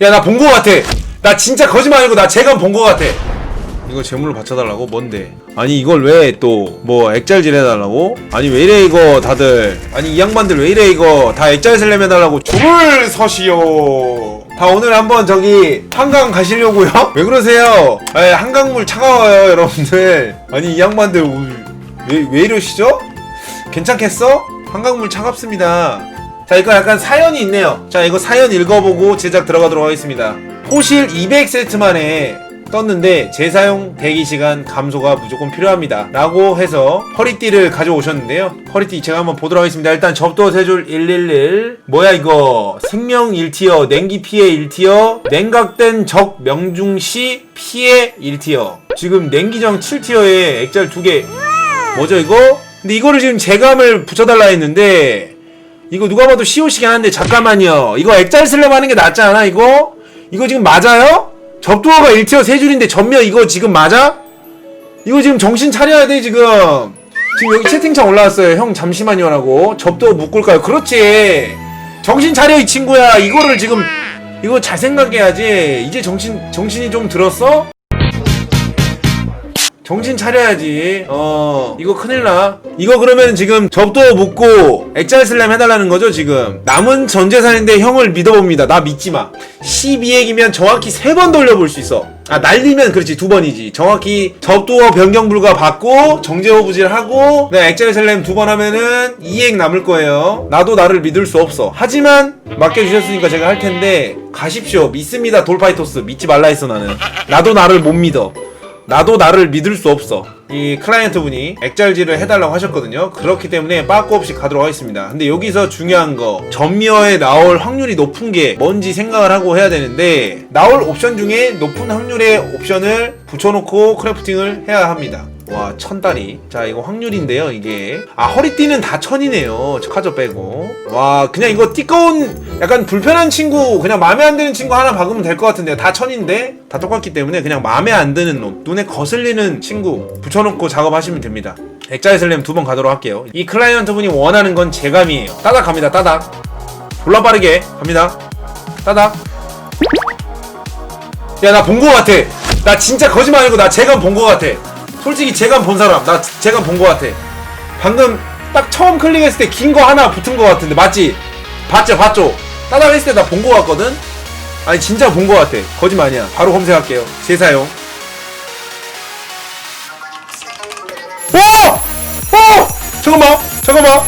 야 나 본 거 같아 나 진짜 거짓말 아니고 나 재간 본거 같아 이거 재물로 받쳐달라고? 뭔데? 아니 이걸 왜 또 뭐 액잘질 해달라고? 아니 왜 이래 이거 다들 아니 이 양반들 왜 이래 이거 다 액잘 슬램 해달라고 줄을 서시오 다 오늘 한번 저기 한강 가시려고요? 왜 그러세요? 아 한강물 차가워요 여러분들 아니 이 양반들 왜, 왜 이러시죠? 괜찮겠어? 한강물 차갑습니다 자 이거 약간 사연이 있네요. 자 이거 사연 읽어보고 제작 들어가도록 하겠습니다. 호실 200세트 만에 떴는데 재사용 대기시간 감소가 무조건 필요합니다. 라고 해서 허리띠를 가져오셨는데요. 허리띠 제가 한번 보도록 하겠습니다. 일단 접도 세줄 111 뭐야 이거? 생명 1티어 냉기 피해 1티어 냉각된 적 명중시 피해 1티어. 지금 냉기정 7티어에 액잘 2개. 뭐죠 이거? 근데 이거를 지금 재감을 붙여달라 했는데 이거 누가 봐도 COC긴 한데 잠깐만요 이거 액잘 슬램 하는 게 낫지 않아 이거? 이거 지금 맞아요? 접두어가 1티어 3줄인데 전면 이거 지금 맞아? 이거 지금 정신 차려야 돼 지금 지금 여기 채팅창 올라왔어요 형 잠시만요 라고 접두어 묶을까요? 그렇지 정신 차려 이 친구야 이거를 지금 이거 잘 생각해야지 이제 정신 정신이 좀 들었어? 정신 차려야지. 어, 이거 큰일 나. 이거 그러면 지금 접도 묶고 액자 슬램 해달라는 거죠, 지금. 남은 전 재산인데 형을 믿어봅니다. 나 믿지 마. 12액이면 정확히 3번 돌려볼 수 있어. 아, 날리면 그렇지, 두 번이지. 정확히 접도어 변경 불가 받고, 정제호 부질 하고, 네, 액자 슬램 두 번 하면은 2액 남을 거예요. 나도 나를 믿을 수 없어. 하지만, 맡겨주셨으니까 제가 할 텐데, 가십시오. 믿습니다, 돌파이토스. 믿지 말라 했어, 나는. 나도 나를 못 믿어. 나도 나를 믿을 수 없어. 이 클라이언트 분이 액잘질을 해달라고 하셨거든요. 그렇기 때문에 빠꾸 없이 가도록 하겠습니다. 근데 여기서 중요한 거, 전미어에 나올 확률이 높은 게 뭔지 생각을 하고 해야 되는데, 나올 옵션 중에 높은 확률의 옵션을 붙여놓고 크래프팅을 해야 합니다. 와, 천다리. 자, 이거 확률인데요, 이게. 아, 허리띠는 다 천이네요. 카저 빼고. 와, 그냥 이거 띠꺼운, 약간 불편한 친구, 그냥 마음에 안 드는 친구 하나 박으면 될 것 같은데요. 다 천인데? 다 똑같기 때문에 그냥 마음에 안 드는 놈, 눈에 거슬리는 친구 붙여놓고 작업하시면 됩니다. 액자의 슬램 두 번 가도록 할게요. 이 클라이언트 분이 원하는 건 재감이에요. 따닥 갑니다, 따닥. 졸라 빠르게 갑니다. 따닥. 야, 나 본 거 같아. 나 진짜 거짓말 아니고 나 재감 본 거 같아. 솔직히 재감 본 사람, 나 재감 본거 같아. 방금 딱 처음 클릭했을 때 긴 거 하나 붙은 거 같은데, 맞지? 봤죠, 봤죠? 따닥 했을 때 나 본 거 같거든? 아니, 진짜 본 거 같아. 거짓말 아니야. 바로 검색할게요. 재사용. 오! 오! 잠깐만, 잠깐만.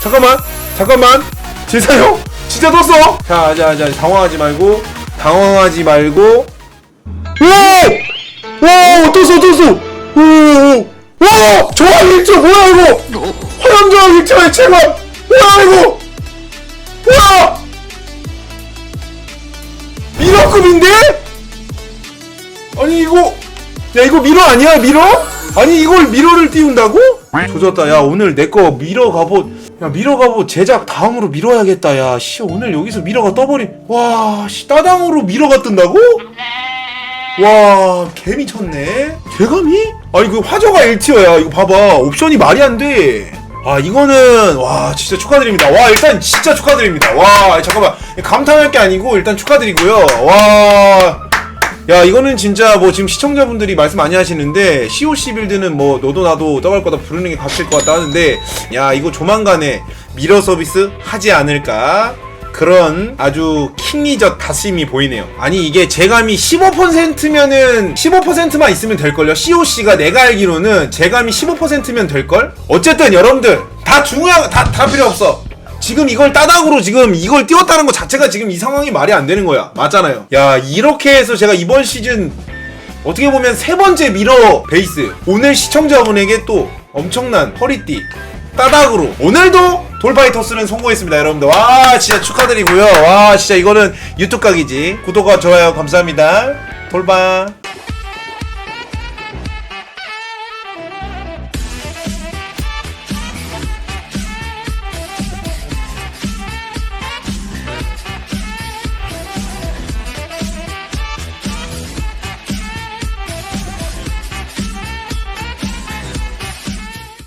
잠깐만, 잠깐만. 재사용? 진짜 떴어? 자, 자, 자, 당황하지 말고, 당황하지 말고. 오! 오! 떴어, 떴어! 오! 오! 와! 저항 일자 뭐야 이거? 화염 저항 일자의 체감! 뭐야 이거? 뭐야! 미러급인데? 아니 이거 야 이거 미러 아니야 미러? 아니 이걸 미러를 띄운다고? 조졌다 야 오늘 내 거 미러 갑옷 야 미러 갑옷 제작 다음으로 미뤄야겠다 야씨 오늘 여기서 미러가 떠버리 와씨 따당으로 미러가 뜬다고? 와 개 미쳤네. 개감이? 아니 그 화저가 1티어야. 이거 봐봐. 옵션이 말이 안 돼. 아 이거는 와 진짜 축하드립니다. 와 일단 진짜 축하드립니다. 와 잠깐만. 감탄할 게 아니고 일단 축하드리고요. 와. 야 이거는 진짜 뭐 지금 시청자분들이 말씀 많이 하시는데 COC 빌드는 뭐 너도 나도 떠갈 거다 부르는 게 값일 것 같다 하는데 야 이거 조만간에 미러 서비스 하지 않을까 그런 아주 킹리적 다짐이 보이네요. 아니 이게 재감이 15%면은 15%만 있으면 될걸요. COC가 내가 알기로는 재감이 15%면 될걸? 어쨌든 여러분들 다 중요한 다, 다 필요 없어. 지금 이걸 따닥으로 지금 이걸 띄웠다는 것 자체가 지금 이 상황이 말이 안 되는 거야. 맞잖아요. 야 이렇게 해서 제가 이번 시즌 어떻게 보면 세 번째 미러 베이스 오늘 시청자분에게 또 엄청난 허리띠 따닥으로 오늘도 돌파이터스는 성공했습니다 여러분들. 와 진짜 축하드리고요. 와 진짜 이거는 유튜브 각이지. 구독과 좋아요 감사합니다. 돌파